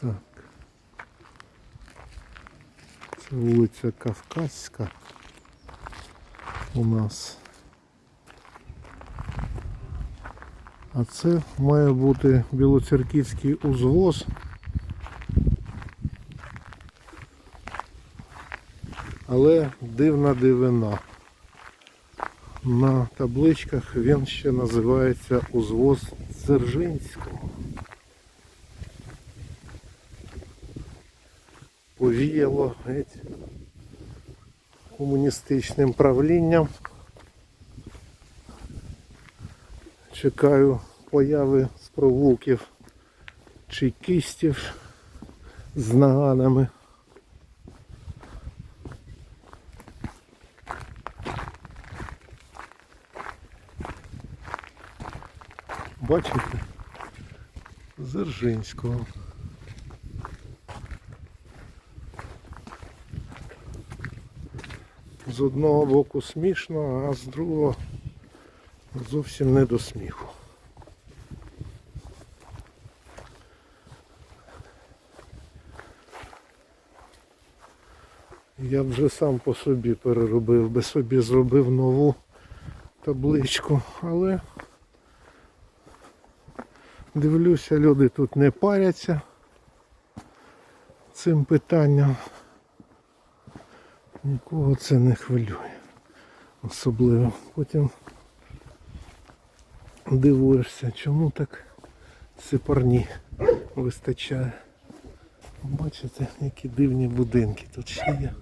Так. Це вулиця Кавказька у нас. А це має бути білоцерківський узвоз. Але дивна дивина. На табличках він ще називається узвоз Дзержинського. Повіяло геть комуністичним правлінням. Чекаю появи з провулків чекістів з наганами. Бачите? Дзержинського. З одного боку смішно, а з другого зовсім не до сміху. Я вже сам по собі переробив, би собі зробив нову табличку, але дивлюся, люди тут не паряться цим питанням. Нікого це не хвилює. Особливо. Потім дивуєшся, чому так сипарні вистачає. Бачите, які дивні будинки тут ще є.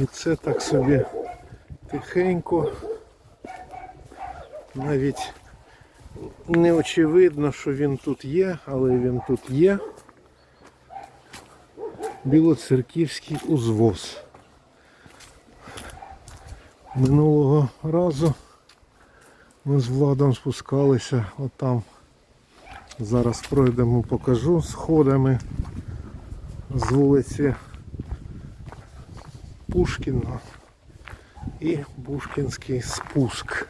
І це так собі тихенько. Навіть не очевидно, що він тут є, але він тут є. Білоцерківський узвоз. Минулого разу ми з Владом спускалися отам. Зараз пройдемо, покажу сходами з вулиці Пушкіна і Пушкінський спуск.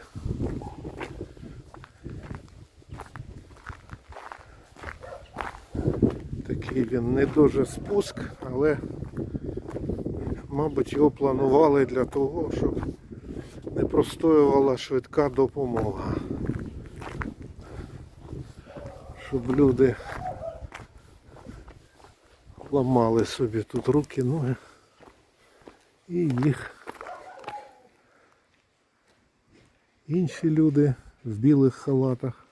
Такий він не дуже спуск, але мабуть його планували для того, щоб не простоювала швидка допомога. Щоб люди ламали собі тут руки, ноги і їх інші люди в білих халатах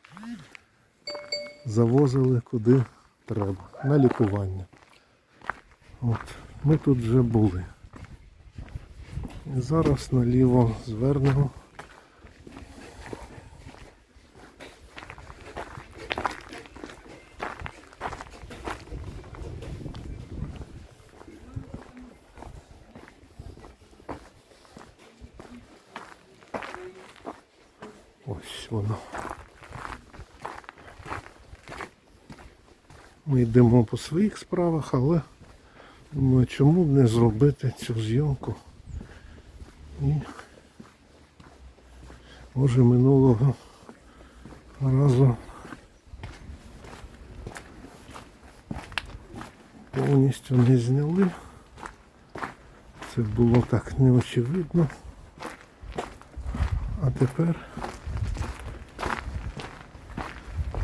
завозили куди треба, на лікування. От, ми тут вже були. І зараз наліво звернемо. Ось воно. Ми йдемо по своїх справах, але думаю, чому б не зробити цю зйомку. І може минулого разу повністю не зняли. Це було так неочевидно. А тепер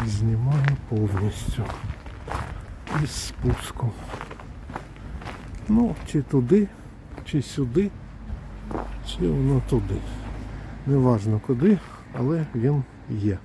знімаю повністю із спуском. Ну, чи туди, чи сюди, чи воно туди. Неважно куди, але він є.